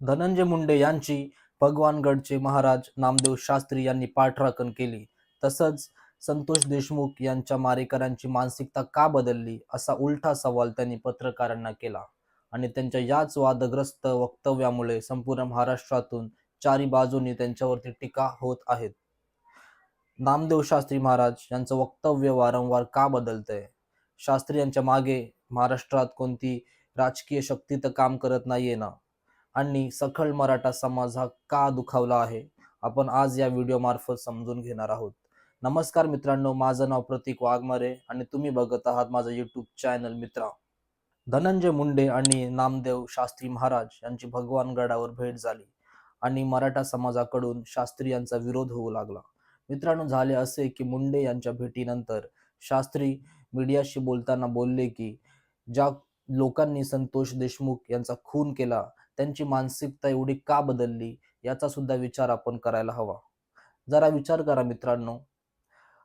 धनंजय मुंडे यांची भगवानगडचे महाराज नामदेव शास्त्री यांनी पाठराखण केली. तसंच संतोष देशमुख यांच्या मारेकरांची मानसिकता का बदलली असा उलटा सवाल त्यांनी पत्रकारांना केला. आणि त्यांच्या याच वादग्रस्त वक्तव्यामुळे संपूर्ण महाराष्ट्रातून चारी बाजूंनी त्यांच्यावरती टीका होत आहेत नामदेव शास्त्री महाराज यांचं वक्तव्य वारंवार का बदलतंय? शास्त्री यांच्या मागे महाराष्ट्रात कोणती राजकीय शक्ती तर काम करत नाहीये ना? आणि सखल मराठा समाज हा का दुखावला आहे? आपण आज या व्हिडिओ मार्फत समजून घेणार आहोत. नमस्कार मित्रांनो माझं नाव प्रतीक वाघमारे आणि तुम्ही बघत आहात माझं युट्यूब चॅनल मित्रा. धनंजय मुंडे आणि नामदेव शास्त्री महाराज यांची भगवानगडावर भेट झाली आणि मराठा समाजाकडून शास्त्री यांचा विरोध होऊ लागला. मित्रांनो झाले असे की मुंडे यांच्या भेटीनंतर शास्त्री मीडियाशी बोलताना बोलले की ज्या लोकांनी संतोष देशमुख यांचा खून केला त्यांची मानसिकता एवढी का बदलली याचा सुद्धा विचार आपण करायला हवा. जरा विचार करा मित्रांनो.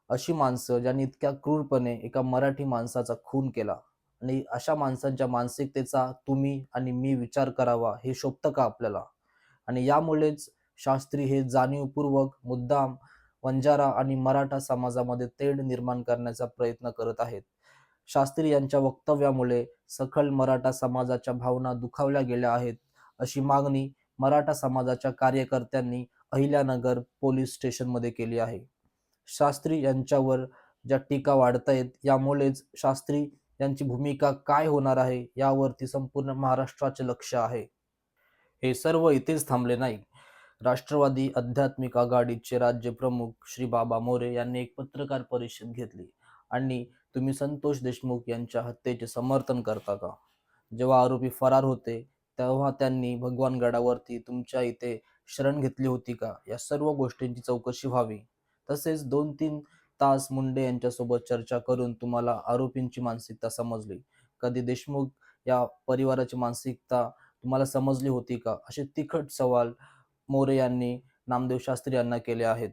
अशी माणसं ज्यांनी इतक्या क्रूरपणे एका मराठी माणसाचा खून केला आणि अशा माणसांच्या मानसिकतेचा तुम्ही आणि मी विचार करावा हे शोभतं का आपल्याला? आणि यामुळेच शास्त्री हे जाणीवपूर्वक मुद्दाम वंजारा आणि मराठा समाजामध्ये तेढ निर्माण करण्याचा प्रयत्न करत आहेत. शास्त्री यांच्या वक्तव्यामुळे सखल मराठा समाजाच्या भावना दुखावल्या गेल्या आहेत. अशी मागणी मराठा समाजाच्या कार्यकर्त्यांनी अहिल्यानगर पोलीस स्टेशनमध्ये केली आहे. शास्त्री यांच्यावर ज्या टीका वाढतायत यामुळेच शास्त्री यांची भूमिका काय होणार आहे यावरती संपूर्ण महाराष्ट्राचे लक्ष आहे. हे सर्व इथेच थांबले नाही. राष्ट्रवादी आध्यात्मिक आघाडीचे राज्य प्रमुख श्री बाबा मोरे यांनी एक पत्रकार परिषद घेतली. आणि तुम्ही संतोष देशमुख यांच्या हत्येचे समर्थन करता का? जेव्हा आरोपी फरार होते तेव्हा त्यांनी भगवानगडावरती तुमच्या इथे शरण घेतली होती का? या सर्व गोष्टींची चौकशी व्हावी. तसेच दोन तीन तास मुंडे यांच्यासोबत चर्चा करून तुम्हाला आरोपींची मानसिकता समजली. कधी देशमुख या परिवाराची मानसिकता तुम्हाला समजली होती का? असे तिखट सवाल मोरे यांनी नामदेव शास्त्री यांना केले आहेत.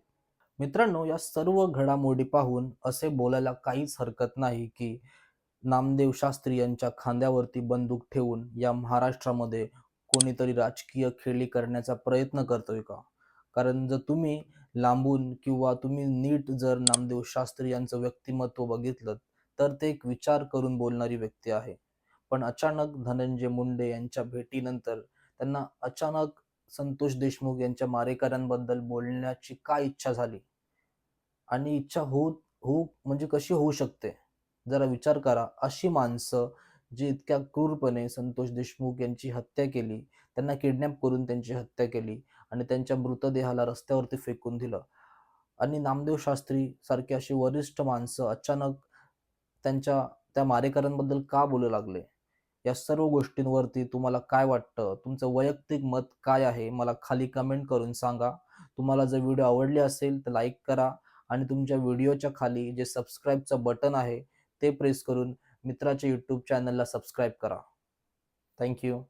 मित्रांनो या सर्व घडामोडी पाहून असे बोलायला काहीच हरकत नाही की नामदेव शास्त्री यांच्या खांद्यावरती बंदूक ठेवून या महाराष्ट्रामध्ये कोणीतरी राजकीय खेळी करण्याचा प्रयत्न करतोय का? कारण जर तुम्ही लांबून किंवा तुम्ही नीट जर नामदेव शास्त्री यांचं व्यक्तिमत्व बघितलं तर ते एक विचार करून बोलणारी व्यक्ती आहे. पण अचानक धनंजय मुंडे यांच्या भेटीनंतर त्यांना अचानक संतोष देशमुख यांच्या मारेकऱ्यांबद्दल बोलण्याची काय इच्छा झाली? आणि इच्छा होऊ होऊ म्हणजे कशी होऊ शकते? जरा विचार करा. अशी माणसं जी इतक्या क्रूरपणे संतोष देशमुख यांची हत्या केली त्यांना किडनॅप करून त्यांची हत्या केली आणि त्यांच्या मृतदेहाला रस्त्यावरती फेकून दिलं. आणि नामदेव शास्त्री सारखे अशी वरिष्ठ माणसं अचानक त्यांच्या त्या मारेकऱ्यांबद्दल का बोलू लागले? या सर्व गोष्टींवरती तुम्हाला काय वाटतं? तुमचं वैयक्तिक मत काय आहे? मला खाली कमेंट करून सांगा. तुम्हाला जर व्हिडिओ आवडले असेल तर लाईक करा. आणि तुमच्या व्हिडिओच्या खाली जे सबस्क्राईबचं बटन आहे ते प्रेस करून मित्राच्या यूट्यूब चॅनलला सबस्क्राईब करा. थँक्यू